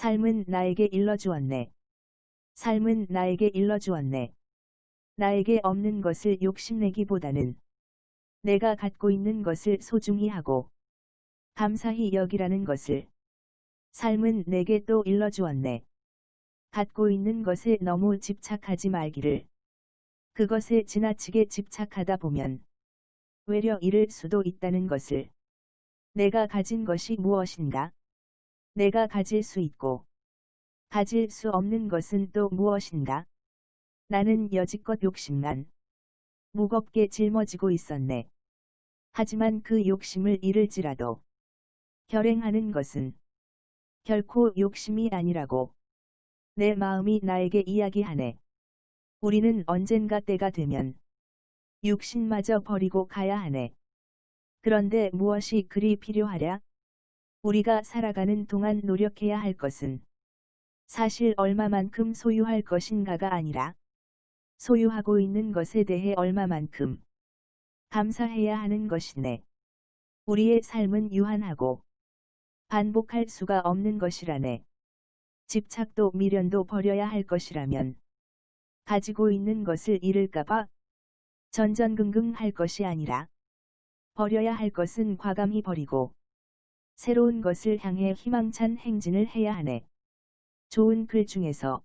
삶은 나에게 일러주었네. 삶은 나에게 일러주었네. 나에게 없는 것을 욕심내기보다는 내가 갖고 있는 것을 소중히 하고 감사히 여기라는 것을 삶은 내게 또 일러주었네. 갖고 있는 것에 너무 집착하지 말기를. 그것에 지나치게 집착하다 보면 외려 잃을 수도 있다는 것을. 내가 가진 것이 무엇인가? 내가 가질 수 있고 가질 수 없는 것은 또 무엇인가? 나는 여지껏 욕심만 무겁게 짊어지고 있었네. 하지만 그 욕심을 잃을지라도 결행하는 것은 결코 욕심이 아니라고 내 마음이 나에게 이야기하네. 우리는 언젠가 때가 되면 육신마저 버리고 가야 하네. 그런데 무엇이 그리 필요하랴? 우리가 살아가는 동안 노력해야 할 것은 사실 얼마만큼 소유할 것인가가 아니라 소유하고 있는 것에 대해 얼마만큼 감사해야 하는 것이네. 우리의 삶은 유한하고 반복할 수가 없는 것이라네. 집착도 미련도 버려야 할 것이라면 가지고 있는 것을 잃을까봐 전전긍긍 할 것이 아니라 버려야 할 것은 과감히 버리고 새로운 것을 향해 희망찬 행진을 해야 하네. 좋은 글 중에서